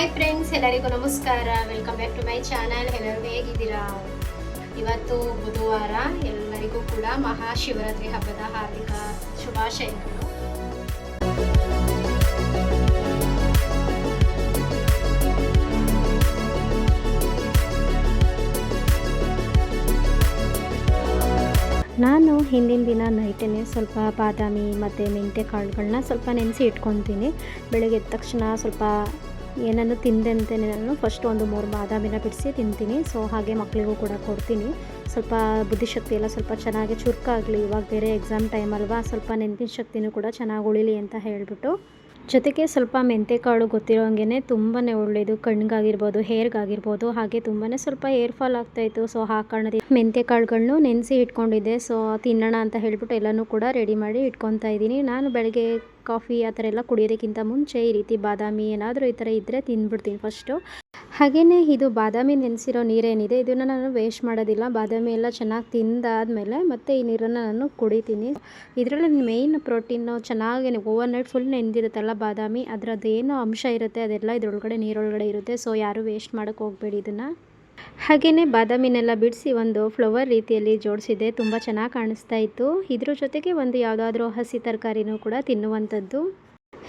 Hi friends ಎಲ್ಲರಿಗೂ ನಮಸ್ಕಾರ. Welcome back to my channel ಎಲ್ಲರೂ ಹೇಗಿದ್ದೀರಾ? ಇವತ್ತು ಬುಧವಾರ, ಎಲ್ಲರಿಗೂ ಕೂಡ ಮಹಾಶಿವರಾತ್ರಿ ಹಬ್ಬದ ಹಾರ್ದಿಕ ಶುಭಾಶಯಗಳು. ನಾನು ಹಿಂದಿನ ದಿನ ನೈಟೇ ಸ್ವಲ್ಪ ಬಾದಾಮಿ ಮತ್ತು ಮೆಂತ್ಯ ಕಾಳುಗಳನ್ನ ಸ್ವಲ್ಪ ನೆನೆಸಿ ಇಟ್ಕೊತೀನಿ. ಬೆಳಗ್ಗೆ ಎದ್ದ ತಕ್ಷಣ ಸ್ವಲ್ಪ ಏನನ್ನು ತಿಂದಂತೆ ನಾನು. ಫಸ್ಟ್ ಒಂದು ಮೂರು ಬಾದಾಮಿನ ಬಿಡಿಸಿ ತಿಂತೀನಿ. ಸೊ ಹಾಗೆ ಮಕ್ಕಳಿಗೂ ಕೂಡ ಕೊಡ್ತೀನಿ. ಸ್ವಲ್ಪ ಬುದ್ಧಿಶಕ್ತಿ ಎಲ್ಲ ಸ್ವಲ್ಪ ಚೆನ್ನಾಗಿ ಚುರುಕಾಗಲಿ. ಇವಾಗ ಬೇರೆ ಎಕ್ಸಾಮ್ ಟೈಮ್ ಅಲ್ವಾ, ಸ್ವಲ್ಪ ನೆನಪಿನ ಶಕ್ತಿನೂ ಕೂಡ ಚೆನ್ನಾಗಿ ಉಳಿಲಿ ಅಂತ ಹೇಳಿಬಿಟ್ಟು. ಜೊತೆಗೆ ಸ್ವಲ್ಪ ಮೆಂತೆ ಕಾಳು ಗೊತ್ತಿರೋಂಗೆ ತುಂಬಾ ಒಳ್ಳೆಯದು ಕಣ್ಣಿಗಾಗಿರ್ಬೋದು ಹೇರ್ಗಾಗಿರ್ಬೋದು, ಹಾಗೆ ತುಂಬಾ ಸ್ವಲ್ಪ ಏರ್ ಫಾಲ್ ಆಗ್ತಾಯಿತ್ತು ಸೊ ಆ ಕಾರಣದಿಂದ ಮೆಂತೆಕಾಳುಗಳನ್ನು ನೆನೆಸಿ ಇಟ್ಕೊಂಡಿದ್ದೆ. ಸೊ ತಿನ್ನೋಣ ಅಂತ ಹೇಳ್ಬಿಟ್ಟು ಎಲ್ಲನೂ ಕೂಡ ರೆಡಿ ಮಾಡಿ ಇಟ್ಕೊತಾ ಇದ್ದೀನಿ. ನಾನು ಬೆಳಗ್ಗೆ ಕಾಫಿ ಆ ಥರ ಎಲ್ಲ ಕುಡಿಯೋದಕ್ಕಿಂತ ಮುಂಚೆ ಈ ರೀತಿ ಬಾದಾಮಿ ಏನಾದರೂ ಈ ಥರ ಇದ್ದರೆ ತಿಂದ್ಬಿಡ್ತೀನಿ ಫಸ್ಟು. ಹಾಗೆಯೇ ಇದು ಬಾದಾಮಿ ನೆನೆಸಿರೋ ನೀರೇನಿದೆ, ಇದನ್ನು ನಾನು ವೇಸ್ಟ್ ಮಾಡೋದಿಲ್ಲ. ಬಾದಾಮಿ ಎಲ್ಲ ಚೆನ್ನಾಗಿ ತಿಂದಾದಮೇಲೆ ಮತ್ತೆ ಈ ನೀರನ್ನು ನಾನು ಕುಡಿತೀನಿ. ಇದರಲ್ಲಿ ಮೇಯ್ನ್ ಪ್ರೋಟೀನು ಚೆನ್ನಾಗಿ ಓವರ್ ನೈಟ್ ಫುಲ್ ನೆಂದಿರುತ್ತಲ್ಲ ಬಾದಾಮಿ? ಅದರದ್ದು ಏನು ಅಂಶ ಇರುತ್ತೆ, ಅದೆಲ್ಲ ಇದರೊಳಗಡೆ ನೀರೊಳಗಡೆ ಇರುತ್ತೆ. ಸೊ ಯಾರೂ ವೇಸ್ಟ್ ಮಾಡೋಕ್ಕೆ ಹೋಗಬೇಡಿ ಇದನ್ನು. ಹಾಗೆಯೇ ಬಾದಾಮಿನೆಲ್ಲ ಬಿಡಿಸಿ ಒಂದು ಫ್ಲವರ್ ರೀತಿಯಲ್ಲಿ ಜೋಡಿಸಿದೆ. ತುಂಬ ಚೆನ್ನಾಗಿ ಕಾಣಿಸ್ತಾ ಇತ್ತು. ಇದ್ರ ಜೊತೆಗೆ ಒಂದು ಯಾವುದಾದ್ರೂ ಹಸಿ ತರಕಾರಿನೂ ಕೂಡ ತಿನ್ನುವಂಥದ್ದು.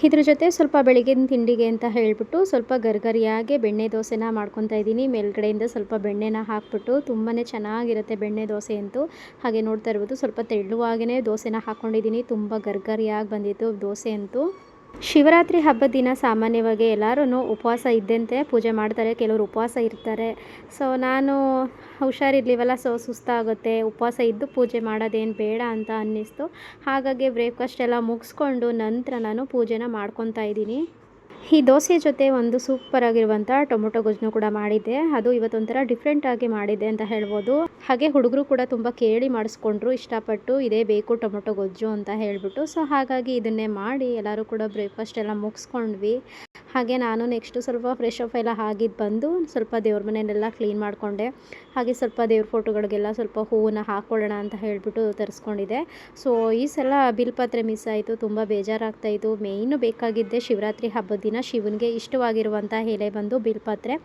ಇದ್ರ ಜೊತೆ ಸ್ವಲ್ಪ ಬೆಳಗಿನ ತಿಂಡಿಗೆ ಅಂತ ಹೇಳಿಬಿಟ್ಟು ಸ್ವಲ್ಪ ಗರ್ಗರಿಯಾಗೆ ಬೆಣ್ಣೆ ದೋಸೆನ ಮಾಡ್ಕೊತಾ ಇದ್ದೀನಿ. ಮೇಲ್ಗಡೆಯಿಂದ ಸ್ವಲ್ಪ ಬೆಣ್ಣೆನ ಹಾಕ್ಬಿಟ್ಟು ತುಂಬಾ ಚೆನ್ನಾಗಿರುತ್ತೆ ಬೆಣ್ಣೆ ದೋಸೆ ಅಂತೂ. ಹಾಗೆ ನೋಡ್ತಾ ಇರ್ಬೋದು ಸ್ವಲ್ಪ ತೆಳ್ಳುವಾಗೇ ದೋಸೆನ ಹಾಕ್ಕೊಂಡಿದ್ದೀನಿ ತುಂಬ ಗರ್ಗರಿಯಾಗಿ ಬಂದಿತ್ತು ದೋಸೆ ಅಂತೂ. ಶಿವರಾತ್ರಿ ಹಬ್ಬದ ದಿನ ಸಾಮಾನ್ಯವಾಗಿ ಎಲ್ಲರೂ ಉಪವಾಸ ಇದ್ದಂತೆ ಪೂಜೆ ಮಾಡ್ತಾರೆ, ಕೆಲವರು ಉಪವಾಸ ಇರ್ತಾರೆ. ಸೊ ನಾನು ಹುಷಾರಿರ್ಲಿವಲ್ಲ ಸೊ ಸುಸ್ತಾಗುತ್ತೆ, ಉಪವಾಸ ಇದ್ದು ಪೂಜೆ ಮಾಡೋದೇನು ಬೇಡ ಅಂತ ಅನ್ನಿಸ್ತು. ಹಾಗಾಗಿ ಬ್ರೇಕ್ಫಾಸ್ಟ್ ಎಲ್ಲ ಮುಗಿಸ್ಕೊಂಡು ನಂತರ ನಾನು ಪೂಜೆನ ಮಾಡ್ಕೊತಾ ಇದ್ದೀನಿ. ಈ ದೋಸೆ ಜೊತೆ ಒಂದು ಸೂಪರ್ ಆಗಿರುವಂಥ ಟೊಮೊಟೊ ಗೊಜ್ಜನ್ನು ಕೂಡ ಮಾಡಿದ್ದೆ. ಅದು ಇವತ್ತೊಂಥರ ಡಿಫ್ರೆಂಟ್ ಆಗಿ ಮಾಡಿದ್ದೆ ಅಂತ ಹೇಳ್ಬೋದು. ಹಾಗೆ ಹುಡುಗರು ಕೂಡ ತುಂಬ ಕೇಳಿ ಮಾಡಿಸ್ಕೊಂಡ್ರು, ಇಷ್ಟಪಟ್ಟು ಇದೇ ಬೇಕು ಟೊಮೊಟೊ ಗೊಜ್ಜು ಅಂತ ಹೇಳಿಬಿಟ್ಟು. ಸೊ ಹಾಗಾಗಿ ಇದನ್ನೇ ಮಾಡಿ ಎಲ್ಲರೂ ಕೂಡ ಬ್ರೇಕ್ಫಾಸ್ಟ್ ಎಲ್ಲ ಮುಗಿಸ್ಕೊಂಡ್ವಿ. ಹಾಗೆ ನಾನು ನೆಕ್ಸ್ಟು ಸ್ವಲ್ಪ ಫ್ರೆಶ್ ಅಪ್ ಎಲ್ಲ ಆಗಿದ್ದು ಬಂದು ಸ್ವಲ್ಪ ದೇವ್ರ ಮನೆಯನ್ನೆಲ್ಲ ಕ್ಲೀನ್ ಮಾಡಿಕೊಂಡೆ. ಹಾಗೆ ಸ್ವಲ್ಪ ದೇವ್ರ ಫೋಟೋಗಳಿಗೆಲ್ಲ ಸ್ವಲ್ಪ ಹೂವನ್ನ ಹಾಕ್ಕೊಳ್ಳೋಣ ಅಂತ ಹೇಳಿಬಿಟ್ಟು ತರಿಸ್ಕೊಂಡಿದ್ದೆ. ಸೊ ಈ ಸಲ ಬಿಲ್ಪತ್ರೆ ಮಿಸ್ ಆಯಿತು, ತುಂಬ ಬೇಜಾರಾಗ್ತಾಯಿತ್ತು ಮೇಯ್ನು ಬೇಕಾಗಿದ್ದೆ ಶಿವರಾತ್ರಿ ಹಬ್ಬದ ದಿನ ಶಿವನಿಗೆ ಇಷ್ಟವಾಗಿರುವಂಥ ಎಲೆ ಬಂದು ಬಿಲ್ಪತ್ರೆ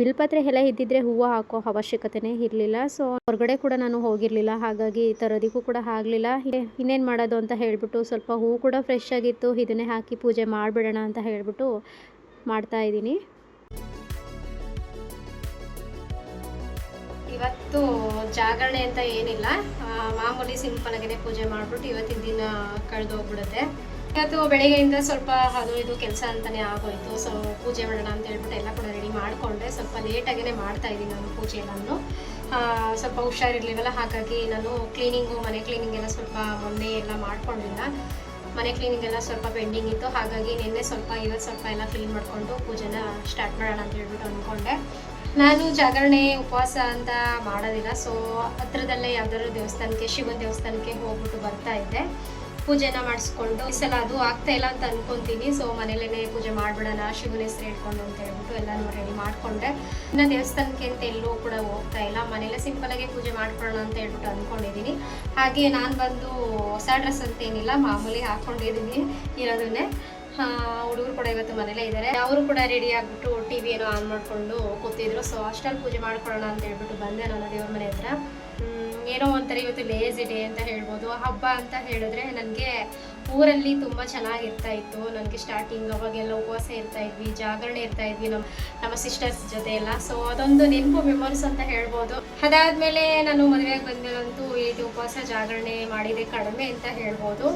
ಬಿಲ್ಪತ್ರೆ ಎಲೆ ಇದ್ದಿದ್ರೆ ಹೂವು ಹಾಕೋ ಅವಶ್ಯಕತೆನೇ ಇರಲಿಲ್ಲ. ಸೊ ಹೊರಗಡೆ ಕೂಡ ನಾನು ಹೋಗಿರಲಿಲ್ಲ, ಹಾಗಾಗಿ ಈ ತರೋದಕ್ಕೂ ಕೂಡ ಆಗಲಿಲ್ಲ. ಇನ್ನೇನು ಮಾಡೋದು ಅಂತ ಹೇಳಿಬಿಟ್ಟು ಸ್ವಲ್ಪ ಹೂವು ಕೂಡ ಫ್ರೆಶ್ ಆಗಿತ್ತು, ಇದನ್ನೇ ಹಾಕಿ ಪೂಜೆ ಮಾಡಿಬಿಡೋಣ ಅಂತ ಹೇಳಿಬಿಟ್ಟು ಮಾಡ್ತಾ ಇದ್ದೀನಿ. ಇವತ್ತು ಜಾಗರಣೆ ಅಂತ ಏನಿಲ್ಲ. ಮಾಮೂಲಿ ಸಿಂಪಲ್ ಪೂಜೆ ಮಾಡಿಬಿಟ್ಟು ಇವತ್ತಿನ ದಿನ ಕಳೆದು ಹೋಗ್ಬಿಡುತ್ತೆ. ಇವತ್ತು ಬೆಳಗ್ಗೆಯಿಂದ ಸ್ವಲ್ಪ ಅದು ಇದು ಕೆಲಸ ಅಂತಾನೆ ಆಗೋಯ್ತು. ಸೊ ಪೂಜೆ ಮಾಡೋಣ ಅಂತ ಹೇಳ್ಬಿಟ್ಟು ಎಲ್ಲ ಕೂಡ ರೆಡಿ ಮಾಡಿಕೊಂಡೆ ಸ್ವಲ್ಪ ಲೇಟಾಗೇ ಮಾಡ್ತಾ ಇದ್ದೀನಿ ನಾನು ಪೂಜೆ ನಾನು ಸ್ವಲ್ಪ ಹುಷಾರಿರ್ಲಿವಲ್ಲ, ಹಾಗಾಗಿ ನಾನು ಕ್ಲೀನಿಂಗು ಮನೆ ಕ್ಲೀನಿಂಗ್ ಎಲ್ಲ ಸ್ವಲ್ಪ ಮೊನ್ನೆ ಎಲ್ಲ ಮಾಡ್ಕೊಂಡಿಲ್ಲ. ಮನೆ ಕ್ಲೀನಿಂಗ್ ಎಲ್ಲ ಸ್ವಲ್ಪ ಪೆಂಡಿಂಗ್ ಇತ್ತು. ಹಾಗಾಗಿ ನಿನ್ನೆ ಸ್ವಲ್ಪ ಇವತ್ತು ಸ್ವಲ್ಪ ಎಲ್ಲ ಕ್ಲೀನ್ ಮಾಡಿಕೊಂಡು ಪೂಜೆನ ಸ್ಟಾರ್ಟ್ ಮಾಡೋಣ ಅಂತ ಹೇಳ್ಬಿಟ್ಟು ಅಂದ್ಕೊಂಡೆ. ನಾನು ಜಾಗರಣೆ ಉಪವಾಸ ಅಂತ ಮಾಡೋದಿಲ್ಲ. ಸೊ ಹತ್ರದಲ್ಲೇ ಯಾವ್ದಾದ್ರು ದೇವಸ್ಥಾನಕ್ಕೆ, ಶಿವನ ದೇವಸ್ಥಾನಕ್ಕೆ ಹೋಗ್ಬಿಟ್ಟು ಬರ್ತಾ ಇದ್ದೆ. ಪೂಜೆನ ಮಾಡಿಸ್ಕೊಂಡು ಈ ಸಲ ಅದು ಆಗ್ತಾ ಇಲ್ಲ ಅಂತ ಅನ್ಕೊಂತೀನಿ. ಸೊ ಮನೇಲೇ ಪೂಜೆ ಮಾಡ್ಬಿಡೋಣ ಶಿವನ ಹೆಸರು ಇಟ್ಕೊಂಡು ಅಂತ ಹೇಳ್ಬಿಟ್ಟು ಎಲ್ಲನೂ ರೆಡಿ ಮಾಡಿಕೊಂಡೆ. ಇನ್ನು ದೇವಸ್ಥಾನಕ್ಕೆ ಅಂತ ಎಲ್ಲೂ ಕೂಡ ಹೋಗ್ತಾ ಇಲ್ಲ. ಮನೇಲೆ ಸಿಂಪಲ್ ಆಗಿ ಪೂಜೆ ಮಾಡ್ಕೊಳ್ಳೋಣ ಅಂತ ಹೇಳ್ಬಿಟ್ಟು ಅಂದ್ಕೊಂಡಿದ್ದೀನಿ ಹಾಗೆ ನಾನು ಬಂದು ಹೊಸ ಡ್ರೆಸ್ ಅಂತ ಏನಿಲ್ಲ, ಮಾಮೂಲಿ ಹಾಕ್ಕೊಂಡಿದ್ದೀನಿ ಇರೋದನ್ನೇ. ಹುಡುಗರು ಕೂಡ ಇವತ್ತು ಮನೇಲೇ ಇದ್ದಾರೆ ಅವರು ಕೂಡ ರೆಡಿ ಆಗಿಬಿಟ್ಟು ಟಿ ಏನೋ ಆನ್ ಮಾಡಿಕೊಂಡು ಕೂತಿದ್ರು. ಸೊ ಅಷ್ಟಲ್ಲಿ ಪೂಜೆ ಮಾಡ್ಕೊಳ್ಳೋಣ ಅಂತ ಹೇಳ್ಬಿಟ್ಟು ಬಂದೆ ನಾನು ದೇವ್ರ ಮನೆ ಹತ್ರ. ಏನೋ ಒಂಥರ ಇವತ್ತು ಲೇಜಿ ಡೇ ಅಂತ ಹೇಳ್ಬೋದು. ಹಬ್ಬ ಅಂತ ಹೇಳಿದ್ರೆ ನನಗೆ ಊರಲ್ಲಿ ತುಂಬ ಚೆನ್ನಾಗಿರ್ತಾ ಇತ್ತು. ನನಗೆ ಸ್ಟಾರ್ಟಿಂಗ್ ಅವಾಗೆಲ್ಲ ಉಪವಾಸ ಇರ್ತಾ ಇದ್ವಿ, ಜಾಗರಣೆ ಇರ್ತಾ ಇದ್ವಿ ನಮ್ಮ ನಮ್ಮ ಸಿಸ್ಟರ್ಸ್ ಜೊತೆ ಎಲ್ಲ. ಸೊ ಅದೊಂದು ನೆನಪು ಮೆಮೊರೀಸ್ ಅಂತ ಹೇಳ್ಬೋದು. ಅದಾದಮೇಲೆ ನಾನು ಮದುವೆಗೆ ಬಂದಂತೂ ಈ ಉಪವಾಸ ಜಾಗರಣೆ ಮಾಡಿದೆ ಕಡಿಮೆ ಅಂತ ಹೇಳ್ಬೋದು.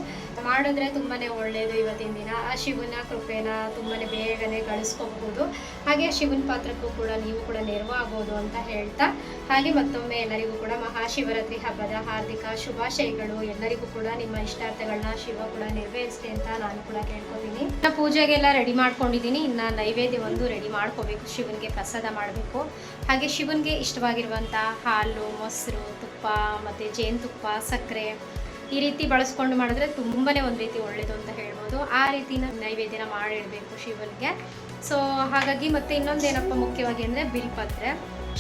ಮಾಡಿದ್ರೆ ತುಂಬಾ ಒಳ್ಳೆಯದು ಇವತ್ತಿನ ದಿನ. ಆ ಶಿವನ ಕೃಪೆನ ತುಂಬಾ ಬೇಗನೆ ಗಳಿಸ್ಕೋಬಹುದು ಹಾಗೆ ಶಿವನ ಪಾತ್ರಕ್ಕೂ ಕೂಡ ನೀವು ಕೂಡ ನೆರವಾಗ್ಬೋದು ಅಂತ ಹೇಳ್ತಾ, ಹಾಗೆ ಮತ್ತೊಮ್ಮೆ ಎಲ್ಲರಿಗೂ ಕೂಡ ಮಹಾಶಿವರಾತ್ರಿ ಹಬ್ಬದ ಹಾರ್ದಿಕ ಶುಭಾಶಯಗಳು. ಎಲ್ಲರಿಗೂ ಕೂಡ ನಿಮ್ಮ ಇಷ್ಟಾರ್ಥಗಳನ್ನ ಶಿವ ಕೂಡ ನೆರವೇರಿಸಲಿ ಅಂತ ನಾನು ಕೂಡ ಕೇಳ್ಕೊತೀನಿ. ಇನ್ನ ಪೂಜೆಗೆಲ್ಲ ರೆಡಿ ಮಾಡ್ಕೊಂಡಿದ್ದೀನಿ. ಇನ್ನು ನೈವೇದ್ಯ ಒಂದು ರೆಡಿ ಮಾಡ್ಕೋಬೇಕು. ಶಿವನಿಗೆ ಪ್ರಸಾದ ಮಾಡಬೇಕು. ಹಾಗೆ ಶಿವನಿಗೆ ಇಷ್ಟವಾಗಿರುವಂಥ ಹಾಲು, ಮೊಸರು, ತುಪ್ಪ, ಮತ್ತು ಜೇನುತುಪ್ಪ, ಸಕ್ಕರೆ ಈ ರೀತಿ ಬಳಸ್ಕೊಂಡು ಮಾಡಿದ್ರೆ ತುಂಬಾ ಒಂದು ರೀತಿ ಒಳ್ಳೇದು ಅಂತ ಹೇಳ್ಬೋದು. ಆ ರೀತಿನ ನೈವೇದ್ಯನ ಮಾಡಿಡಬೇಕು ಶಿವನಿಗೆ. ಸೊ ಹಾಗಾಗಿ ಮತ್ತೆ ಇನ್ನೊಂದೇನಪ್ಪ ಮುಖ್ಯವಾಗಿ ಅಂದರೆ ಬಿಲ್ಪತ್ರೆ.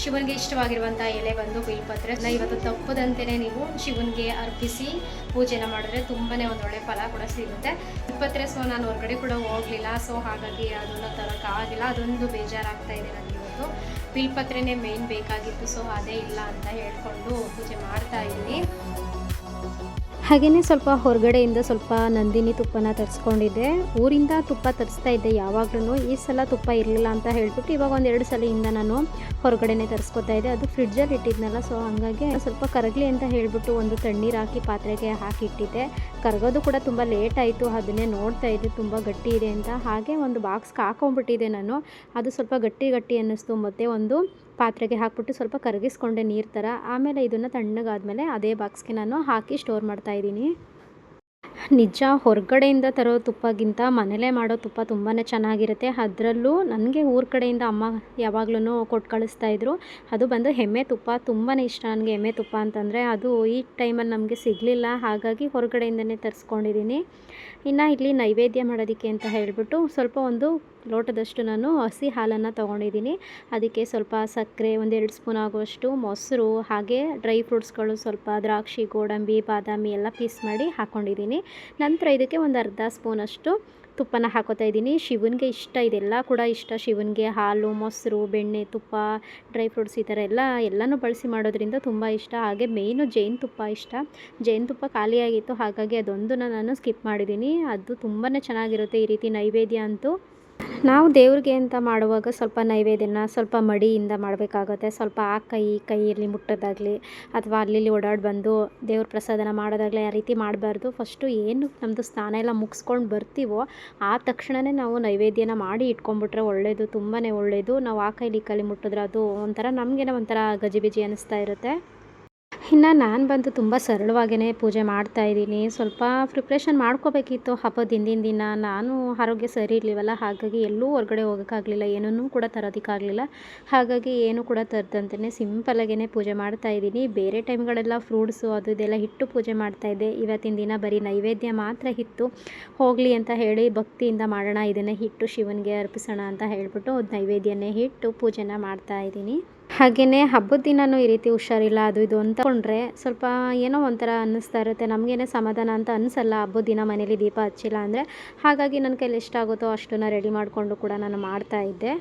ಶಿವನಿಗೆ ಇಷ್ಟವಾಗಿರುವಂಥ ಎಲೆ ಬಂದು ಬಿಲ್ಪತ್ರೆ. ಇವತ್ತು ತಪ್ಪದಂತೆಯೇ ನೀವು ಶಿವನಿಗೆ ಅರ್ಪಿಸಿ ಪೂಜೆನ ಮಾಡಿದ್ರೆ ತುಂಬಾ ಒಂದು ಒಳ್ಳೆ ಫಲ ಕೂಡ ಸಿಗುತ್ತೆ. ಬಿಲ್ಪತ್ರೆ ಸೊ ನಾನು ಹೊರಗಡೆ ಕೂಡ ಹೋಗಲಿಲ್ಲ. ಸೊ ಹಾಗಾಗಿ ಅದನ್ನು ಆಗಿಲ್ಲ. ಅದೊಂದು ಬೇಜಾರಾಗ್ತಾ ಇದೆ ನನಗೆ ಇವತ್ತು. ಬಿಲ್ಪತ್ರೆನೇ ಮೇನ್ ಬೇಕಾಗಿತ್ತು. ಸೊ ಅದೇ ಇಲ್ಲ ಅಂತ ಹೇಳ್ಕೊಂಡು ಪೂಜೆ ಮಾಡ್ತಾ ಇದ್ದೀನಿ. ಹಾಗೆಯೇ ಸ್ವಲ್ಪ ಹೊರಗಡೆಯಿಂದ ಸ್ವಲ್ಪ ನಂದಿನಿ ತುಪ್ಪನ ತರಿಸ್ಕೊಂಡಿದ್ದೆ. ಊರಿಂದ ತುಪ್ಪ ತರಿಸ್ತಾ ಇದ್ದೆ ಯಾವಾಗಲೂ ಈ ಸಲ ತುಪ್ಪ ಇರಲಿಲ್ಲ ಅಂತ ಹೇಳ್ಬಿಟ್ಟು ಇವಾಗ ಒಂದೆರಡು ಸಲಿಯಿಂದ ನಾನು ಹೊರಗಡೆನೇ ತರಿಸ್ಕೊತಾ ಇದ್ದೆ. ಅದು ಫ್ರಿಡ್ಜಲ್ಲಿ ಇಟ್ಟಿದ್ನಲ್ಲ ಸೊ ಹಂಗಾಗಿ ಸ್ವಲ್ಪ ಕರಗಲಿ ಅಂತ ಹೇಳಿಬಿಟ್ಟು ಒಂದು ತಣ್ಣೀರು ಹಾಕಿ ಪಾತ್ರೆಗೆ ಹಾಕಿಟ್ಟಿದ್ದೆ. ಕರಗೋದು ಕೂಡ ತುಂಬ ಲೇಟ್ ಆಯಿತು, ಅದನ್ನೇ ನೋಡ್ತಾ ಇದ್ದೆ. ತುಂಬ ಗಟ್ಟಿ ಇದೆ ಅಂತ. ಹಾಗೆ ಒಂದು ಬಾಕ್ಸ್ಗೆ ಹಾಕೊಂಡ್ಬಿಟ್ಟಿದ್ದೆ ನಾನು. ಅದು ಸ್ವಲ್ಪ ಗಟ್ಟಿ ಗಟ್ಟಿ ಅನ್ನಿಸ್ತು. ಮತ್ತು ಒಂದು ಪಾತ್ರೆಗೆ ಹಾಕ್ಬಿಟ್ಟು ಸ್ವಲ್ಪ ಕರಗಿಸ್ಕೊಂಡೆ ನೀರು ಥರ ಆಮೇಲೆ ಇದನ್ನು ತಣ್ಣಗಾದಮೇಲೆ ಅದೇ ಬಾಕ್ಸ್ಗೆ ನಾನು ಹಾಕಿ ಸ್ಟೋರ್ ಮಾಡ್ತಾಯಿದ್ದೀನಿ ನಿಜ ಹೊರಗಡೆಯಿಂದ ತರೋ ತುಪ್ಪಗಿಂತ ಮನೇಲೇ ಮಾಡೋ ತುಪ್ಪ ತುಂಬಾ ಚೆನ್ನಾಗಿರುತ್ತೆ. ಅದರಲ್ಲೂ ನನಗೆ ಊರ ಕಡೆಯಿಂದ ಅಮ್ಮ ಯಾವಾಗ್ಲೂ ಕೊಟ್ಟು ಕಳಿಸ್ತಾಯಿದ್ರು ಅದು ಬಂದು ಹೆಮ್ಮೆ ತುಪ್ಪ ತುಂಬಾ ಇಷ್ಟ ನನಗೆ ಎಮ್ಮೆ ತುಪ್ಪ ಅಂತಂದರೆ. ಅದು ಈ ಟೈಮಲ್ಲಿ ನಮಗೆ ಸಿಗಲಿಲ್ಲ, ಹಾಗಾಗಿ ಹೊರಗಡೆಯಿಂದನೇ ತರಿಸ್ಕೊಂಡಿದ್ದೀನಿ. ಇನ್ನು ಇಲ್ಲಿ ನೈವೇದ್ಯ ಮಾಡೋದಕ್ಕೆ ಅಂತ ಹೇಳಿಬಿಟ್ಟು ಸ್ವಲ್ಪ ಒಂದು ಲೋಟದಷ್ಟು ನಾನು ಹಸಿ ಹಾಲನ್ನು ತೊಗೊಂಡಿದ್ದೀನಿ. ಅದಕ್ಕೆ ಸ್ವಲ್ಪ ಸಕ್ಕರೆ, ಒಂದೆರಡು ಸ್ಪೂನ್ ಆಗುವಷ್ಟು ಮೊಸರು, ಹಾಗೆ ಡ್ರೈ ಫ್ರೂಟ್ಸ್ಗಳು ಸ್ವಲ್ಪ ದ್ರಾಕ್ಷಿ, ಗೋಡಂಬಿ, ಬಾದಾಮಿ ಎಲ್ಲ ಪೀಸ್ ಮಾಡಿ ಹಾಕ್ಕೊಂಡಿದ್ದೀನಿ ನಂತರ ಇದಕ್ಕೆ ಒಂದು ಅರ್ಧ ಸ್ಪೂನಷ್ಟು ತುಪ್ಪನ ಹಾಕೋತಾ ಇದ್ದೀನಿ. ಶಿವನಿಗೆ ಇಷ್ಟ, ಇದೆಲ್ಲ ಕೂಡ ಇಷ್ಟ. ಶಿವನಿಗೆ ಹಾಲು, ಮೊಸರು, ಬೆಣ್ಣೆ, ತುಪ್ಪ, ಡ್ರೈ ಫ್ರೂಟ್ಸ್ ಈ ಥರ ಎಲ್ಲ, ಎಲ್ಲನೂ ಬಳಸಿ ಮಾಡೋದ್ರಿಂದ ತುಂಬ ಇಷ್ಟ. ಹಾಗೆ ಮೇಯ್ನು ಜೇನುತುಪ್ಪ ಇಷ್ಟ. ಜೇನುತುಪ್ಪ ಖಾಲಿಯಾಗಿತ್ತು ಹಾಗಾಗಿ ಅದೊಂದನ್ನು ನಾನು ಸ್ಕಿಪ್ ಮಾಡಿದ್ದೀನಿ. ಅದು ತುಂಬಾ ಚೆನ್ನಾಗಿರುತ್ತೆ ಈ ರೀತಿ ನೈವೇದ್ಯ ಅಂತೂ. ನಾವು ದೇವ್ರಿಗೆ ಅಂತ ಮಾಡುವಾಗ ಸ್ವಲ್ಪ ನೈವೇದ್ಯನ, ಸ್ವಲ್ಪ ಮಡಿಯಿಂದ ಮಾಡಬೇಕಾಗುತ್ತೆ. ಸ್ವಲ್ಪ ಆ ಕೈ, ಈ ಕೈಯಲ್ಲಿ ಮುಟ್ಟೋದಾಗಲಿ ಅಥವಾ ಅಲ್ಲಿ ಓಡಾಡಿ ಬಂದು ದೇವ್ರ ಪ್ರಸಾದನ ಮಾಡೋದಾಗಲಿ ಆ ರೀತಿ ಮಾಡಬಾರ್ದು. ಫಸ್ಟು ಏನು ನಮ್ಮದು ಸ್ನಾನ ಎಲ್ಲ ಮುಗಿಸ್ಕೊಂಡು ಬರ್ತೀವೋ ಆ ತಕ್ಷಣವೇ ನಾವು ನೈವೇದ್ಯನ ಮಾಡಿ ಇಟ್ಕೊಂಡ್ಬಿಟ್ರೆ ಒಳ್ಳೆಯದು ತುಂಬಾ ಒಳ್ಳೆಯದು ನಾವು ಆ ಕೈಲಿ ಕೈಲಿ ಮುಟ್ಟಿದ್ರೆ ಅದು ಒಂಥರ ನಮಗೇನೋ ಒಂಥರ ಗಜಿಬಿಜಿ ಅನ್ನಿಸ್ತಾ ಇರುತ್ತೆ. ಇನ್ನು ನಾನು ಬಂದು ತುಂಬ ಸರಳವಾಗಿಯೇ ಪೂಜೆ ಮಾಡ್ತಾ ಇದ್ದೀನಿ. ಸ್ವಲ್ಪ ಪ್ರಿಪ್ರೇಷನ್ ಮಾಡ್ಕೋಬೇಕಿತ್ತು. ಹಬ್ಬದ ಹಿಂದಿನ ದಿನ ನಾನು ಆರೋಗ್ಯ ಸರಿ ಇರಲಿವಲ್ಲ, ಹಾಗಾಗಿ ಎಲ್ಲೂ ಹೊರಗಡೆ ಹೋಗೋಕ್ಕಾಗಲಿಲ್ಲ, ಏನನ್ನೂ ಕೂಡ ತರೋದಕ್ಕಾಗಲಿಲ್ಲ. ಹಾಗಾಗಿ ಏನು ಕೂಡ ತರದಂತೆಯೇ ಸಿಂಪಲಾಗೇ ಪೂಜೆ ಮಾಡ್ತಾ ಇದ್ದೀನಿ. ಬೇರೆ ಟೈಮ್ಗಳೆಲ್ಲ ಫ್ರೂಟ್ಸು ಅದು ಇದೆಲ್ಲ ಹಿಟ್ಟು ಪೂಜೆ ಮಾಡ್ತಾಯಿದ್ದೆ ಇವತ್ತಿನ ದಿನ ಬರೀ ನೈವೇದ್ಯ ಮಾತ್ರ ಇತ್ತು ಹೋಗಲಿ ಅಂತ ಹೇಳಿ ಭಕ್ತಿಯಿಂದ ಮಾಡೋಣ, ಇದನ್ನೇ ಹಿಟ್ಟು ಶಿವನಿಗೆ ಅರ್ಪಿಸೋಣ ಅಂತ ಹೇಳಿಬಿಟ್ಟು ನೈವೇದ್ಯನೇ ಹಿಟ್ಟು ಪೂಜೆನ ಮಾಡ್ತಾ ಇದ್ದೀನಿ. ಹಾಗೆಯೇ ಹಬ್ಬದ ದಿನವೂ ಈ ರೀತಿ ಹುಷಾರಿಲ್ಲ, ಅದು ಇದು ಅಂತಕೊಂಡ್ರೆ ಸ್ವಲ್ಪ ಏನೋ ಒಂಥರ ಅನ್ನಿಸ್ತಾ ಇರುತ್ತೆ. ನಮಗೇನೆ ಸಮಾಧಾನ ಅಂತ ಅನಿಸಲ್ಲ ಹಬ್ಬದ ದಿನ ಮನೇಲಿ ದೀಪ ಹಚ್ಚಿಲ್ಲ ಅಂದರೆ. ಹಾಗಾಗಿ ನನ್ನ ಕೈಲಿ ಎಷ್ಟಾಗುತ್ತೋ ಅಷ್ಟನ್ನು ರೆಡಿ ಮಾಡಿಕೊಂಡು ಕೂಡ ನಾನು ಮಾಡ್ತಾ ಇದ್ದೆ.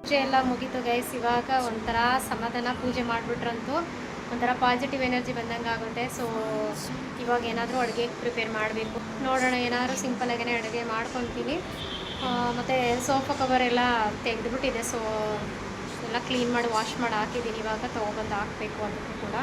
ಪೂಜೆ ಎಲ್ಲ ಮುಗೀತು ಗೈಸ್ ಇವಾಗ ಒಂಥರ ಸಮಾಧಾನ ಪೂಜೆ ಮಾಡಿಬಿಟ್ರಂತೂ ಒಂಥರ ಪಾಸಿಟಿವ್ ಎನರ್ಜಿ ಬಂದಂಗೆ ಆಗುತ್ತೆ. ಸೊ ಇವಾಗ ಏನಾದರೂ ಅಡುಗೆ ಪ್ರಿಪೇರ್ ಮಾಡಬೇಕು. ನೋಡೋಣ, ಏನಾದರೂ ಸಿಂಪಲಾಗೇ ಅಡುಗೆ ಮಾಡ್ಕೊತೀನಿ. ಮತ್ತು ಸೋಫಾ ಕವರ್ ಎಲ್ಲ ತೆಗೆದುಬಿಟ್ಟಿದೆ. ಸೊ ಎಲ್ಲ ಕ್ಲೀನ್ ಮಾಡಿ ವಾಶ್ ಮಾಡಿ ಹಾಕಿದ್ದೀನಿ. ಇವಾಗ ತೊಗೊಬಂದು ಹಾಕಬೇಕು ಅದಕ್ಕೂ ಕೂಡ.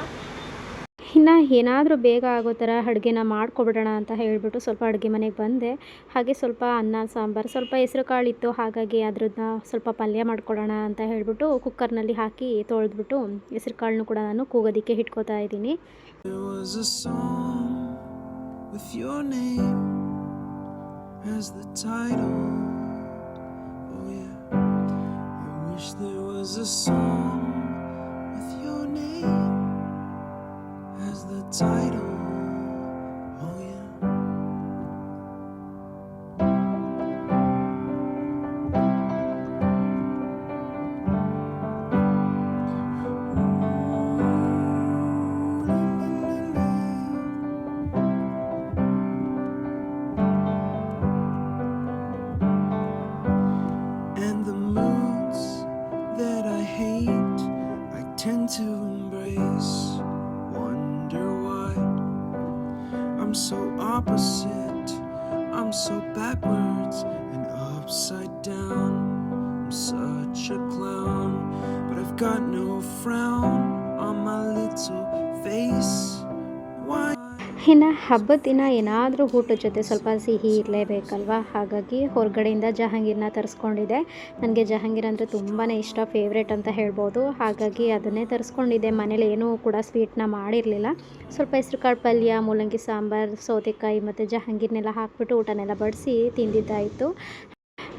ಇನ್ನು ಏನಾದರೂ ಬೇಗ ಆಗೋ ಥರ ಅಡುಗೆನ ಮಾಡ್ಕೊಬಿಡೋಣ ಅಂತ ಹೇಳಿಬಿಟ್ಟು ಸ್ವಲ್ಪ ಅಡುಗೆ ಮನೆಗೆ ಬಂದೆ. ಹಾಗೆ ಸ್ವಲ್ಪ ಅನ್ನ, ಸಾಂಬಾರು, ಸ್ವಲ್ಪ ಹೆಸ್ರು ಕಾಳಿತ್ತು ಹಾಗಾಗಿ ಅದ್ರನ್ನ ಸ್ವಲ್ಪ ಪಲ್ಯ ಮಾಡ್ಕೊಡೋಣ ಅಂತ ಹೇಳಿಬಿಟ್ಟು ಕುಕ್ಕರ್ನಲ್ಲಿ ಹಾಕಿ ತೊಳೆದ್ಬಿಟ್ಟು ಹೆಸರು ಕಾಳನ್ನು ಕೂಡ ನಾನು ಕೂಗೋದಕ್ಕೆ ಇಟ್ಕೋತಾ ಇದ್ದೀನಿ. Title. Oh. And the moods that I hate, I tend to embrace. I'm so opposite, I'm so backwards and upside down. I'm such a clown, but I've got no frown on my little face ಇನ್ನು ಹಬ್ಬದ ದಿನ ಏನಾದರೂ ಊಟದ ಜೊತೆ ಸ್ವಲ್ಪ ಸಿಹಿ ಇರಲೇಬೇಕಲ್ವ? ಹಾಗಾಗಿ ಹೊರಗಡೆಯಿಂದ ಜಹಾಂಗೀರನ್ನ ತರಿಸ್ಕೊಂಡಿದ್ದೆ. ನನಗೆ ಜಹಾಂಗೀರ್ ಅಂದರೆ ತುಂಬಾ ಇಷ್ಟ ಫೇವ್ರೇಟ್ ಅಂತ ಹೇಳ್ಬೋದು. ಹಾಗಾಗಿ ಅದನ್ನೇ ತರಿಸ್ಕೊಂಡಿದ್ದೆ. ಮನೇಲಿ ಏನೂ ಕೂಡ ಸ್ವೀಟ್ನ ಮಾಡಿರಲಿಲ್ಲ. ಸ್ವಲ್ಪ ಹೆಸ್ರು ಕಾಳು ಪಲ್ಯ, ಮೂಲಂಗಿ ಸಾಂಬಾರು, ಸೌತೆಕಾಯಿ ಮತ್ತು ಜಹಾಂಗೀರ್ನೆಲ್ಲ ಹಾಕ್ಬಿಟ್ಟು ಊಟನೆಲ್ಲ ಬಡಿಸಿ ತಿಂದಿದ್ದಾಯಿತು.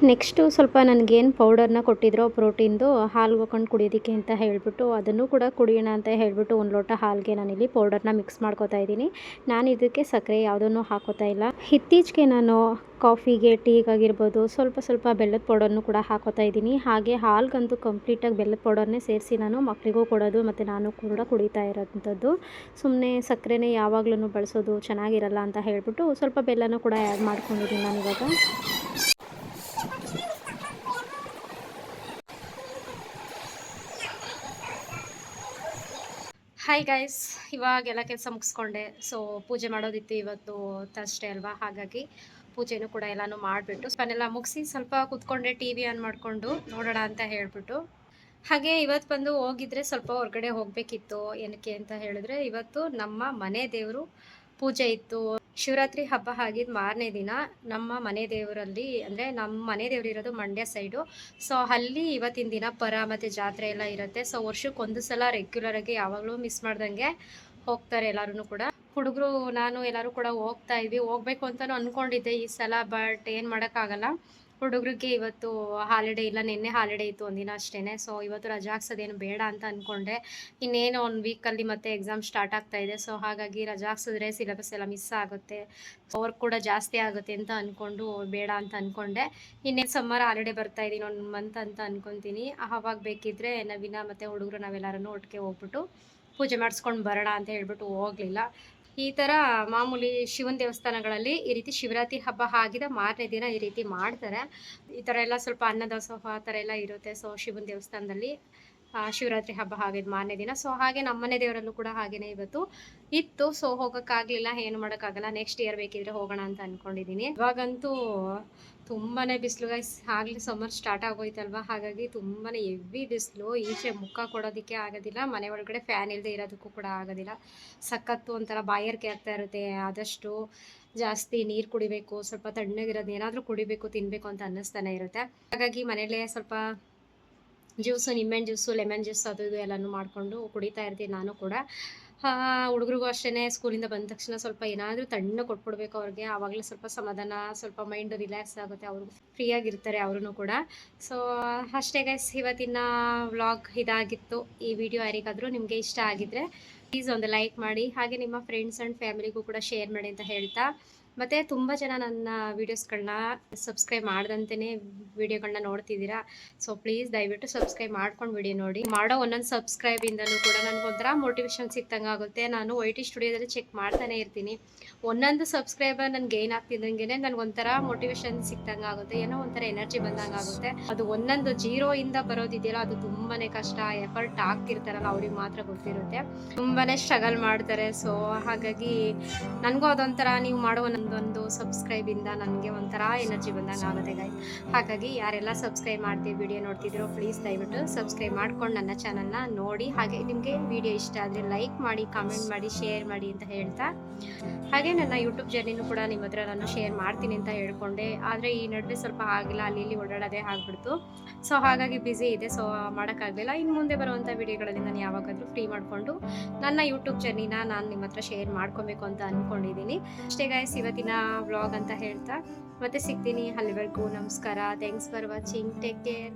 ನೆಕ್ಸ್ಟು ಸ್ವಲ್ಪ ನನಗೇನು ಪೌಡರ್ನ ಕೊಟ್ಟಿದ್ರೋ ಪ್ರೋಟೀನ್ದು ಹಾಲು ಹಾಕೊಂಡು ಕುಡಿಯೋದಕ್ಕೆ ಅಂತ ಹೇಳಿಬಿಟ್ಟು ಅದನ್ನು ಕೂಡ ಕುಡಿಯೋಣ ಅಂತ ಹೇಳಿಬಿಟ್ಟು ಒಂದು ಲೋಟ ಹಾಲಿಗೆ ನಾನಿಲ್ಲಿ ಪೌಡರ್ನ ಮಿಕ್ಸ್ ಮಾಡ್ಕೋತಾ ಇದ್ದೀನಿ. ನಾನು ಇದಕ್ಕೆ ಸಕ್ಕರೆ ಯಾವುದನ್ನು ಹಾಕೋತಾ ಇಲ್ಲ. ಇತ್ತೀಚೆಗೆ ನಾನು ಕಾಫಿಗೆ, ಟೀಗಾಗಿರ್ಬೋದು ಸ್ವಲ್ಪ ಸ್ವಲ್ಪ ಬೆಲ್ಲದ ಪೌಡರ್ನು ಕೂಡ ಹಾಕೋತಾ ಇದ್ದೀನಿ. ಹಾಗೆ ಹಾಲ್ಗಂತೂ ಕಂಪ್ಲೀಟಾಗಿ ಬೆಲ್ಲದ ಪೌಡರ್ನೇ ಸೇರಿಸಿ ನಾನು ಮಕ್ಕಳಿಗೂ ಕೊಡೋದು ಮತ್ತು ನಾನು ಕೂಡ ಕುಡಿತಾ ಇರೋಂಥದ್ದು. ಸುಮ್ಮನೆ ಸಕ್ಕರೆನೇ ಯಾವಾಗ್ಲೂ ಬಳಸೋದು ಚೆನ್ನಾಗಿರಲ್ಲ ಅಂತ ಹೇಳಿಬಿಟ್ಟು ಸ್ವಲ್ಪ ಬೆಲ್ಲನೂ ಕೂಡ ಆ್ಯಡ್ ಮಾಡ್ಕೊಂಡಿದ್ದೀನಿ ನಾನು ಹಾಯ್ ಗೈಸ್ ಇವಾಗೆಲ್ಲ ಕೆಲಸ ಮುಗಿಸ್ಕೊಂಡೆ. ಸೊ ಪೂಜೆ ಮಾಡೋದಿತ್ತು ಇವತ್ತು ತರ್ಸ್ಡೇ ಅಲ್ವಾ? ಹಾಗಾಗಿ ಪೂಜೆನೂ ಕೂಡ ಎಲ್ಲನೂ ಮಾಡಿಬಿಟ್ಟು ಸ್ಪನ್ನೆಲ್ಲ ಮುಗಿಸಿ ಸ್ವಲ್ಪ ಕೂತ್ಕೊಂಡೆ ಟಿ ವಿ ಆನ್ ಮಾಡಿಕೊಂಡು ನೋಡೋಣ ಅಂತ ಹೇಳಿಬಿಟ್ಟು. ಹಾಗೆ ಇವತ್ತು ಬಂದು ಹೋಗಿದ್ರೆ ಸ್ವಲ್ಪ ಹೊರಗಡೆ ಹೋಗಬೇಕಿತ್ತು. ಏನಕ್ಕೆ ಅಂತ ಹೇಳಿದ್ರೆ ಇವತ್ತು ನಮ್ಮ ಮನೆ ದೇವರು ಪೂಜೆ ಇತ್ತು. ಶಿವರಾತ್ರಿ ಹಬ್ಬ ಆಗಿದ್ದು ಮಾರನೇ ದಿನ ನಮ್ಮ ಮನೆ ದೇವರಲ್ಲಿ, ಅಂದರೆ ನಮ್ಮ ಮನೆ ದೇವರು ಇರೋದು ಮಂಡ್ಯ ಸೈಡು. ಸೊ ಅಲ್ಲಿ ಇವತ್ತಿನ ದಿನ ಪರ ಮತ್ತು ಜಾತ್ರೆ ಎಲ್ಲ ಇರುತ್ತೆ. ಸೊ ವರ್ಷಕ್ಕೆ ಒಂದು ಸಲ ರೆಗ್ಯುಲರ್ ಆಗಿ ಯಾವಾಗಲೂ ಮಿಸ್ ಮಾಡ್ದಂಗೆ ಹೋಗ್ತಾರೆ ಎಲ್ಲರೂ ಕೂಡ. ಹುಡುಗರು, ನಾನು ಎಲ್ಲರೂ ಕೂಡ ಹೋಗ್ತಾ ಇದ್ವಿ. ಹೋಗ್ಬೇಕು ಅಂತಲೂ ಅಂದ್ಕೊಂಡಿದ್ದೆ ಈ ಸಲ ಬಟ್ ಏನು ಮಾಡೋಕ್ಕಾಗಲ್ಲ. ಹುಡುಗರಿಗೆ ಇವತ್ತು ಹಾಲಿಡೇ ಇಲ್ಲ, ನಿನ್ನೆ ಹಾಲಿಡೇ ಇತ್ತು ಒಂದಿನ ಅಷ್ಟೇ ಸೊ ಇವತ್ತು ರಜೆ ಹಾಕ್ಸೋದೇನು ಬೇಡ ಅಂತ ಅಂದ್ಕೊಂಡೆ ಇನ್ನೇನು ಒಂದು ವೀಕಲ್ಲಿ ಮತ್ತೆ ಎಕ್ಸಾಮ್ ಸ್ಟಾರ್ಟ್ ಆಗ್ತಾ ಇದೆ. ಸೊ ಹಾಗಾಗಿ ರಜಾ ಹಾಕ್ಸಿದ್ರೆ ಸಿಲೆಬಸ್ ಎಲ್ಲ ಮಿಸ್ ಆಗುತ್ತೆ. ವರ್ಕ್ ಕೂಡ ಜಾಸ್ತಿ ಆಗುತ್ತೆ ಅಂತ ಅಂದ್ಕೊಂಡು ಬೇಡ ಅಂತ ಅಂದ್ಕೊಂಡೆ ಇನ್ನೇನು ಸಮ್ಮರ್ ಹಾಲಿಡೇ ಬರ್ತಾ ಇದ್ದೀನಿ ಒಂದು ಮಂತ್ ಅಂತ ಅಂದ್ಕೊತೀನಿ ಆವಾಗ ಬೇಕಿದ್ರೆ ನವೀನ ಮತ್ತು ಹುಡುಗರು ನಾವೆಲ್ಲರೂ ಒಟ್ಟಿಗೆ ಹೋಗ್ಬಿಟ್ಟು ಪೂಜೆ ಮಾಡಿಸ್ಕೊಂಡು ಬರೋಣ ಅಂತ ಹೇಳ್ಬಿಟ್ಟು ಹೋಗಲಿಲ್ಲ. ಈ ಥರ ಮಾಮೂಲಿ ಶಿವನ ದೇವಸ್ಥಾನಗಳಲ್ಲಿ ಈ ರೀತಿ ಶಿವರಾತ್ರಿ ಹಬ್ಬ ಆಗಿದ ಮಾರನೇ ದಿನ ಈ ರೀತಿ ಮಾಡ್ತಾರೆ. ಈ ಥರ ಎಲ್ಲ ಸ್ವಲ್ಪ ಅನ್ನದಾಸೋಹ ಆ ಥರ ಎಲ್ಲ ಇರುತ್ತೆ. ಸೊ ಶಿವನ ದೇವಸ್ಥಾನದಲ್ಲಿ ಶಿವರಾತ್ರಿ ಹಬ್ಬ ಆಗಿದ್ದು ಮಾರನೇ ದಿನ. ಸೊ ಹಾಗೆ ನಮ್ಮನೆ ದೇವರಲ್ಲೂ ಕೂಡ ಹಾಗೇನೆ ಇವತ್ತು ಇತ್ತು. ಸೊ ಹೋಗೋಕ್ಕಾಗಲಿಲ್ಲ, ಏನು ಮಾಡೋಕ್ಕಾಗಲ್ಲ. ನೆಕ್ಸ್ಟ್ ಇಯರ್ ಬೇಕಿದ್ರೆ ಹೋಗೋಣ ಅಂತ ಅಂದ್ಕೊಂಡಿದ್ದೀನಿ ಇವಾಗಂತೂ ತುಂಬಾ ಬಿಸಿಲು ಗೈಸ್ ಆಗಲೇ ಸಮ್ಮರ್ ಸ್ಟಾರ್ಟ್ ಆಗೋಯ್ತಲ್ವ? ಹಾಗಾಗಿ ತುಂಬಾ ಹೆವಿ ಬಿಸಿಲು. ಈಚೆ ಮುಖ ಕೊಡೋದಕ್ಕೆ ಆಗೋದಿಲ್ಲ. ಮನೆ ಒಳಗಡೆ ಫ್ಯಾನ್ ಇಲ್ಲದೆ ಇರೋದಕ್ಕೂ ಕೂಡ ಆಗೋದಿಲ್ಲ. ಸಖತ್ತು ಒಂಥರ ಬಾಯರ್ಕೆ ಆಗ್ತಾ ಇರುತ್ತೆ. ಆದಷ್ಟು ಜಾಸ್ತಿ ನೀರು ಕುಡಿಬೇಕು, ಸ್ವಲ್ಪ ತಣ್ಣಗಿರೋದು ಏನಾದರೂ ಕುಡಿಬೇಕು ತಿನ್ನಬೇಕು ಅಂತ ಅನ್ನಿಸ್ತಾನೆ ಇರುತ್ತೆ. ಹಾಗಾಗಿ ಮನೆಯಲ್ಲೇ ಸ್ವಲ್ಪ ಜ್ಯೂಸು ನಿಂಬೆಹಣ್ಣು ಜ್ಯೂಸು ಲೆಮನ್ ಜ್ಯೂಸ್ ಅದು ಇದು ಎಲ್ಲನೂ ಮಾಡಿಕೊಂಡು ಕುಡಿತಾ ಇರ್ತೀನಿ ನಾನು ಕೂಡ. ಹುಡುಗರಿಗೂ ಅಷ್ಟೇ ಸ್ಕೂಲಿಂದ ಬಂದ ತಕ್ಷಣ ಸ್ವಲ್ಪ ಏನಾದರೂ ತಣ್ಣ ಕೊಟ್ಬಿಡ್ಬೇಕು ಅವ್ರಿಗೆ. ಆವಾಗಲೇ ಸ್ವಲ್ಪ ಸಮಾಧಾನ, ಸ್ವಲ್ಪ ಮೈಂಡ್ ರಿಲ್ಯಾಕ್ಸ್ ಆಗುತ್ತೆ. ಅವರು ಫ್ರೀಯಾಗಿರ್ತಾರೆ ಅವರು ಕೂಡ. ಸೊ ಅಷ್ಟೇ ಗೈಸ್ ಇವತ್ತಿನ ವ್ಲಾಗ್ ಇದಾಗಿತ್ತು. ಈ ವಿಡಿಯೋ ಯಾರಿಗಾದರೂ ನಿಮಗೆ ಇಷ್ಟ ಆಗಿದ್ರೆ ಪ್ಲೀಸ್ ಒಂದು ಲೈಕ್ ಮಾಡಿ. ಹಾಗೆ ನಿಮ್ಮ ಫ್ರೆಂಡ್ಸ್ ಆ್ಯಂಡ್ ಫ್ಯಾಮಿಲಿಗೂ ಕೂಡ ಶೇರ್ ಮಾಡಿ ಅಂತ ಹೇಳ್ತಾ. ಮತ್ತು ತುಂಬ ಜನ ನನ್ನ ವೀಡಿಯೋಸ್ಗಳನ್ನ ಸಬ್ಸ್ಕ್ರೈಬ್ ಮಾಡ್ದಂತೆಯೇ ವೀಡಿಯೋಗಳನ್ನ ನೋಡ್ತಿದ್ದೀರಾ? ಸೊ ಪ್ಲೀಸ್ ದಯವಿಟ್ಟು ಸಬ್ಸ್ಕ್ರೈಬ್ ಮಾಡ್ಕೊಂಡು ವಿಡಿಯೋ ನೋಡಿ. ಮಾಡೋ ಒಂದೊಂದು ಸಬ್ಸ್ಕ್ರೈಬ್ ಇಂದಲೂ ಕೂಡ ನನಗೊಂಥರ ಮೋಟಿವೇಶನ್ ಸಿಕ್ತಂಗೆ ಆಗುತ್ತೆ. ನಾನು ವೈ ಟಿ ಸ್ಟುಡಿಯೋದಲ್ಲಿ ಚೆಕ್ ಮಾಡ್ತಾನೆ ಇರ್ತೀನಿ. ಒಂದೊಂದು ಸಬ್ಸ್ಕ್ರೈಬರ್ ನನ್ಗೆ ಗೇನ್ ಆಗ್ತಿದ್ದಂಗೆ ನನಗೊಂಥರ ಮೋಟಿವೇಶನ್ ಸಿಕ್ತಂಗೆ ಆಗುತ್ತೆ. ಏನೋ ಒಂಥರ ಎನರ್ಜಿ ಬಂದಂಗೆ ಆಗುತ್ತೆ. ಅದು ಒಂದೊಂದು ಜೀರೋ ಇಂದ ಬರೋದಿದೆಯಲ್ಲ ಅದು ತುಂಬಾ ಕಷ್ಟ. ಎಫರ್ಟ್ ಆಗ್ತಿರ್ತಾರಲ್ಲ, ಅವ್ರಿಗೆ ಮಾತ್ರ ಗೊತ್ತಿರುತ್ತೆ. ತುಂಬಾನೇ ಸ್ಟ್ರಗಲ್ ಮಾಡ್ತಾರೆ. ಸೊ ಹಾಗಾಗಿ ನನಗೂ ಅದೊಂಥರ ನೀವು ಮಾಡೋ ಒಂದೊಂದು ಸಬ್ಸ್ಕ್ರೈಬ್ ಇಂದ ನನಗೆ ಒಂಥರ ಎನರ್ಜಿ ಬಂದಂಗೆ ಆಗುತ್ತೆ ಗೈಸ್ ಹಾಗಾಗಿ ಯಾರೆಲ್ಲ ಸಬ್ಸ್ಕ್ರೈಬ್ ಮಾಡ್ತೀವಿ ವಿಡಿಯೋ ನೋಡ್ತಿದ್ರು ಪ್ಲೀಸ್ ದಯವಿಟ್ಟು ಸಬ್ಸ್ಕ್ರೈಬ್ ಮಾಡ್ಕೊಂಡು ನನ್ನ ಚಾನಲ್ನ ನೋಡಿ. ಹಾಗೆ ನಿಮಗೆ ವಿಡಿಯೋ ಇಷ್ಟ ಆದರೆ ಲೈಕ್ ಮಾಡಿ ಕಾಮೆಂಟ್ ಮಾಡಿ ಶೇರ್ ಮಾಡಿ ಅಂತ ಹೇಳ್ತಾ. ಹಾಗೆ ನನ್ನ ಯೂಟ್ಯೂಬ್ ಜರ್ನಿನೂ ಕೂಡ ನಿಮ್ಮ ಹತ್ರ ನಾನು ಶೇರ್ ಮಾಡ್ತೀನಿ ಅಂತ ಹೇಳ್ಕೊಂಡೆ. ಆದರೆ ಈ ನಡುವೆ ಸ್ವಲ್ಪ ಆಗಿಲ್ಲ, ಅಲ್ಲಿ ಇಲ್ಲಿ ಓಡಾಡೋದೇ ಆಗ್ಬಿಡ್ತು. ಸೊ ಹಾಗಾಗಿ ಬ್ಯುಸಿ ಇದೆ ಸೊ ಮಾಡೋಕ್ಕಾಗಲಿಲ್ಲ. ಇನ್ನು ಮುಂದೆ ಬರುವಂಥ ವಿಡಿಯೋಗಳಲ್ಲಿ ನಾನು ಯಾವಾಗಾದರೂ ಫ್ರೀ ಮಾಡಿಕೊಂಡು ನನ್ನ ಯೂಟ್ಯೂಬ್ ಜರ್ನಿನ ನಾನು ನಿಮ್ಮ ಹತ್ರ ಶೇರ್ ಮಾಡ್ಕೊಬೇಕು ಅಂತ ಅಂದ್ಕೊಂಡಿದ್ದೀನಿ ಅಷ್ಟೇ ಗಾಯ್ಸ್ ಇವತ್ತಿನ ವ್ಲಾಗ್ ಅಂತ ಹೇಳ್ತಾ ಮತ್ತೆ ಸಿಗ್ತೀನಿ ಅಲ್ಲಿವರೆಗೂ ನಮಸ್ಕಾರ. Thanks for watching take care